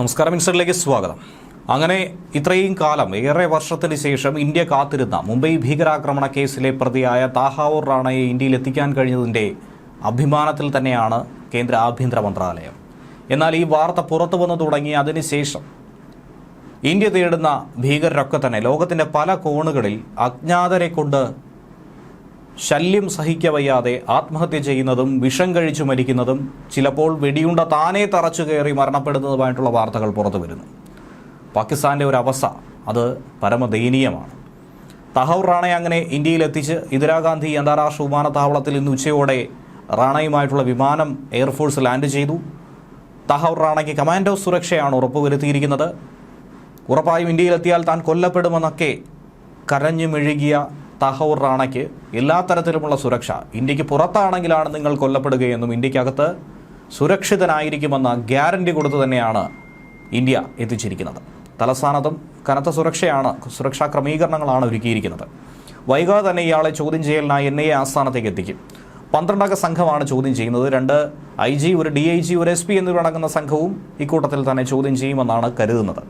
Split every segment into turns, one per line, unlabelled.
നമസ്കാരം മിനിസ്റ്ററിലേക്ക് സ്വാഗതം. അങ്ങനെ ഇത്രയും കാലം ഏറെ വർഷത്തിന് ശേഷം ഇന്ത്യ കാത്തിരുന്ന മുംബൈ ഭീകരാക്രമണ കേസിലെ പ്രതിയായ താഹാവൂർ റാണയെ ഇന്ത്യയിൽ എത്തിക്കാൻ കഴിഞ്ഞതിന്റെ അഭിമാനത്തിൽ തന്നെയാണ് കേന്ദ്ര ആഭ്യന്തര മന്ത്രാലയം. എന്നാൽ ഈ വാർത്ത പുറത്തു വന്നു തുടങ്ങി അതിനുശേഷം ഇന്ത്യ തേടുന്ന ഭീകരരൊക്കെ തന്നെ ലോകത്തിന്റെ പല കോണുകളിൽ അജ്ഞാതരെ കൊണ്ട് ശല്യം സഹിക്കവയ്യാതെ ആത്മഹത്യ ചെയ്യുന്നതും വിഷം കഴിച്ചു മരിക്കുന്നതും ചിലപ്പോൾ വെടിയുണ്ട താനേ തറച്ചു കയറി മരണപ്പെടുന്നതുമായിട്ടുള്ള വാർത്തകൾ പുറത്തു വരുന്നു. പാകിസ്ഥാന്റെ ഒരു അവസ്ഥ അത് പരമദയനീയമാണ്. തഹൌർ റാണയെ അങ്ങനെ ഇന്ത്യയിലെത്തിച്ച് ഇന്ദിരാഗാന്ധി അന്താരാഷ്ട്ര വിമാനത്താവളത്തിൽ ഇന്ന് ഉച്ചയോടെ റാണയുമായിട്ടുള്ള വിമാനം എയർഫോഴ്സ് ലാൻഡ് ചെയ്തു. തഹൌർ റാണയ്ക്ക് കമാൻഡോ സുരക്ഷയാണ് ഉറപ്പുവരുത്തിയിരിക്കുന്നത്. ഉറപ്പായും ഇന്ത്യയിലെത്തിയാൽ താൻ കൊല്ലപ്പെടുമെന്നൊക്കെ കരഞ്ഞു മെഴുകിയ തഹൌർ റാണയ്ക്ക് എല്ലാ തരത്തിലുമുള്ള സുരക്ഷ. ഇന്ത്യയ്ക്ക് പുറത്താണെങ്കിലാണ് നിങ്ങൾ കൊല്ലപ്പെടുകയെന്നും ഇന്ത്യക്കകത്ത് സുരക്ഷിതനായിരിക്കുമെന്ന ഗ്യാരണ്ടി കൊടുത്തു തന്നെയാണ് ഇന്ത്യ എത്തിച്ചിരിക്കുന്നത്. തലസ്ഥാനത്തും കനത്ത സുരക്ഷയാണ് സുരക്ഷാ ക്രമീകരണങ്ങളാണ് ഒരുക്കിയിരിക്കുന്നത്. വൈകാതെ തന്നെ ഇയാളെ ചോദ്യം ചെയ്യലിനായി എൻ ഐ എ ആസ്ഥാനത്തേക്ക് എത്തിക്കും. പന്ത്രണ്ടംഗ സംഘമാണ് ചോദ്യം ചെയ്യുന്നത്. രണ്ട് ഐ ജി ഒരു ഡി ഐ ജി ഒരു എസ് പി എന്നിവരടങ്ങുന്ന സംഘവും ഇക്കൂട്ടത്തിൽ തന്നെ ചോദ്യം ചെയ്യുമെന്നാണ് കരുതുന്നത്.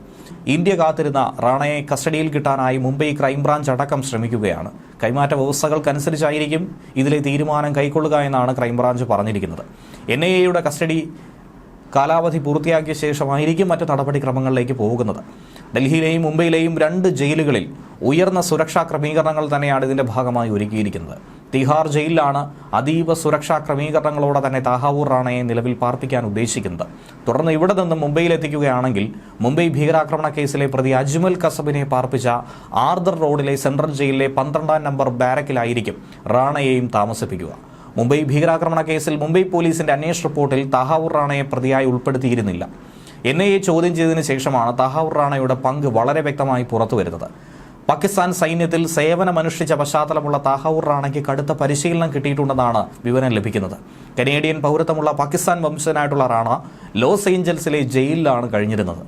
ഇന്ത്യ കാത്തിരുന്ന റാണയെ കസ്റ്റഡിയിൽ കിട്ടാനായി മുംബൈ ക്രൈംബ്രാഞ്ച് അടക്കം ശ്രമിക്കുകയാണ്. കൈമാറ്റ വ്യവസ്ഥകൾക്കനുസരിച്ചായിരിക്കും ഇതിലെ തീരുമാനം കൈക്കൊള്ളുക എന്നാണ് ക്രൈംബ്രാഞ്ച് പറഞ്ഞിരിക്കുന്നത്. എൻ ഐ എയുടെ കസ്റ്റഡി കാലാവധി പൂർത്തിയാക്കിയ ശേഷമായിരിക്കും മറ്റ് നടപടിക്രമങ്ങളിലേക്ക് പോകുന്നത്. ഡൽഹിയിലെയും മുംബൈയിലെയും രണ്ട് ജയിലുകളിൽ ഉയർന്ന സുരക്ഷാ ക്രമീകരണങ്ങൾ തന്നെയാണ് ഇതിന്റെ ഭാഗമായി ഒരുക്കിയിരിക്കുന്നത്. തിഹാർ ജയിലിലാണ് അതീവ സുരക്ഷാ ക്രമീകരണങ്ങളോടെ തന്നെ താഹാവൂർ റാണയെ നിലവിൽ പാർപ്പിക്കാൻ ഉദ്ദേശിക്കുന്നത്. തുടർന്ന് ഇവിടെ നിന്ന് മുംബൈയിലെത്തിക്കുകയാണെങ്കിൽ മുംബൈ ഭീകരാക്രമണ കേസിലെ പ്രതി അജ്മൽ കസബിനെ പാർപ്പിച്ച ആർദർ റോഡിലെ സെൻട്രൽ ജയിലിലെ പന്ത്രണ്ടാം നമ്പർ ബാരക്കിലായിരിക്കും റാണയെയും താമസിപ്പിക്കുക. മുംബൈ ഭീകരാക്രമണ കേസിൽ മുംബൈ പോലീസിന്റെ അന്വേഷണ റിപ്പോർട്ടിൽ താഹാവൂർ റാണയെ പ്രതിയായി ഉൾപ്പെടുത്തിയിരുന്നില്ല. എൻ ഐ എ ചോദ്യം ചെയ്തതിനു ശേഷമാണ് താഹാവൂർ റാണയുടെ പങ്ക് വളരെ വ്യക്തമായി പുറത്തു വരുന്നത് പാകിസ്ഥാൻ സൈന്യത്തിൽ സേവനമനുഷ്ഠിച്ച പശ്ചാത്തലമുള്ള താഹൂർ റാണയ്ക്ക് കടുത്ത പരിശീലനം കിട്ടിയിട്ടുണ്ടെന്നാണ് വിവരം ലഭിക്കുന്നത്. കനേഡിയൻ പൗരത്വമുള്ള പാകിസ്ഥാൻ വംശജനായിട്ടുള്ള റാണ ലോസ് ഏഞ്ചൽസിലെ ജയിലിലാണ് കഴിഞ്ഞിരുന്നത്.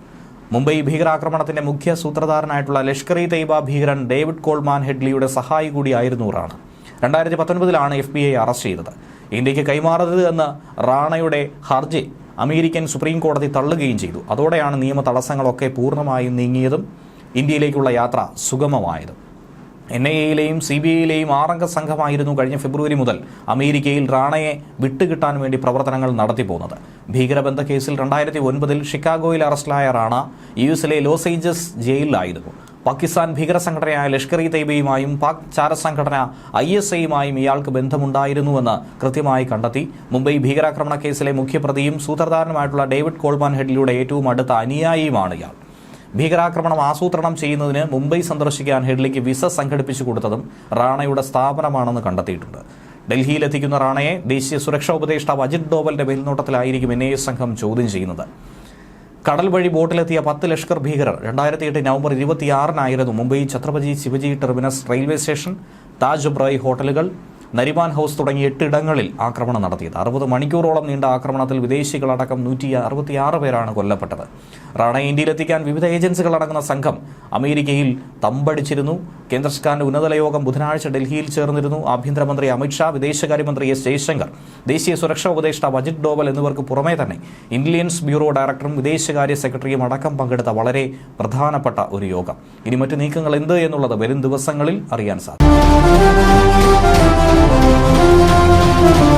മുംബൈ ഭീകരാക്രമണത്തിന്റെ മുഖ്യ സൂത്രധാരനായിട്ടുള്ള ലഷ്കർ ഇ തൈബ ഭീകരൻ ഡേവിഡ് കോൾമാൻ ഹെഡ്ലിയുടെ സഹായി കൂടിയായിരുന്നു റാണ. രണ്ടായിരത്തി പത്തൊൻപതിലാണ് എഫ് ബി ഐ അറസ്റ്റ് ചെയ്തത്. ഇന്ത്യയ്ക്ക് കൈമാറരുത് എന്ന റാണയുടെ ഹർജി അമേരിക്കൻ സുപ്രീം കോടതി തള്ളുകയും ചെയ്തു. അതോടെയാണ് നിയമ തടസ്സങ്ങളൊക്കെ പൂർണമായും നീങ്ങിയതും ഇന്ത്യയിലേക്കുള്ള യാത്ര സുഗമമായത്. എൻ ഐ എയിലെയും സി ബി ഐയിലെയും ആറംഗ സംഘമായിരുന്നു കഴിഞ്ഞ ഫെബ്രുവരി മുതൽ അമേരിക്കയിൽ റാണയെ വിട്ടുകിട്ടാൻ വേണ്ടി പ്രവർത്തനങ്ങൾ നടത്തി നടത്തിപ്പോകുന്നത് ഭീകരബന്ധ കേസിൽ രണ്ടായിരത്തി ഒൻപതിൽ ഷിക്കാഗോയിൽ അറസ്റ്റിലായ റാണ യു എസിലെ ലോസ് ഏഞ്ചൽസ് ജയിലിലായിരുന്നു. പാകിസ്ഥാൻ ഭീകര സംഘടനയായ ലഷ്കർ ഇ തൈബയുമായും പാക് ചാരസംഘടന ഐ എസ് ഐയുമായും ഇയാൾക്ക് ബന്ധമുണ്ടായിരുന്നുവെന്ന് കൃത്യമായി കണ്ടെത്തി. മുംബൈ ഭീകരാക്രമണ കേസിലെ മുഖ്യപ്രതിയും സൂത്രധാരനുമായിട്ടുള്ള ഡേവിഡ് കോൾമാൻ ഹെഡിലൂടെ ഏറ്റവും അടുത്ത അനുയായിയുമാണ് ഇയാൾ. ഭീകരാക്രമണം ആസൂത്രണം ചെയ്യുന്നതിന് മുംബൈ സന്ദർശിക്കാൻ ഹെഡ്ലിക്ക് വിസ സംഘടിപ്പിച്ചു കൊടുത്തതും റാണയുടെ സ്ഥാപനമാണെന്ന് കണ്ടെത്തിയിട്ടുണ്ട്. ഡൽഹിയിലെത്തിക്കുന്ന റാണയെ ദേശീയ സുരക്ഷാ ഉപദേഷ്ടാവ് അജിത് ഡോവലിന്റെ മേൽനോട്ടത്തിലായിരിക്കും എൻ സംഘം ചോദ്യം ചെയ്യുന്നത്. കടൽ വഴി ബോട്ടിലെത്തിയ പത്ത് ലഷ്കർ ഭീകരർ രണ്ടായിരത്തി എട്ട് November ഇരുപത്തിയാറിനായിരുന്നു Mumbai Chhatrapati Shivaji terminus railway station Taj bra ഹോട്ടലുകൾ നരിമാൻ ഹൗസ് തുടങ്ങിയ എട്ടിടങ്ങളിൽ ആക്രമണം നടത്തിയത്. അറുപത് മണിക്കൂറോളം നീണ്ട ആക്രമണത്തിൽ വിദേശികളടക്കം നൂറ്റി അറുപത്തിയാറ് പേരാണ് കൊല്ലപ്പെട്ടത്. റാണയെ ഇന്ത്യയിലെത്തിക്കാൻ വിവിധ ഏജൻസികളടങ്ങുന്ന സംഘം അമേരിക്കയിൽ തമ്പടിച്ചിരുന്നു. കേന്ദ്ര സർക്കാരിന്റെ ഉന്നതല യോഗം ബുധനാഴ്ച ഡൽഹിയിൽ ചേർന്നിരുന്നു. ആഭ്യന്തരമന്ത്രി അമിത്ഷാ വിദേശകാര്യമന്ത്രി എസ് ജയശങ്കർ ദേശീയ സുരക്ഷാ ഉപദേഷ്ടാവ് അജിത് ഡോവൽ എന്നിവർക്ക് പുറമേ തന്നെ ഇന്റലിജൻസ് ബ്യൂറോ ഡയറക്ടറും വിദേശകാര്യ സെക്രട്ടറിയും അടക്കം പങ്കെടുത്ത വളരെ പ്രധാനപ്പെട്ട ഒരു യോഗം. ഇനി മറ്റു നീക്കങ്ങൾ എന്ത് എന്നുള്ളത് വരും ദിവസങ്ങളിൽ അറിയാൻ സാധിക്കും. Música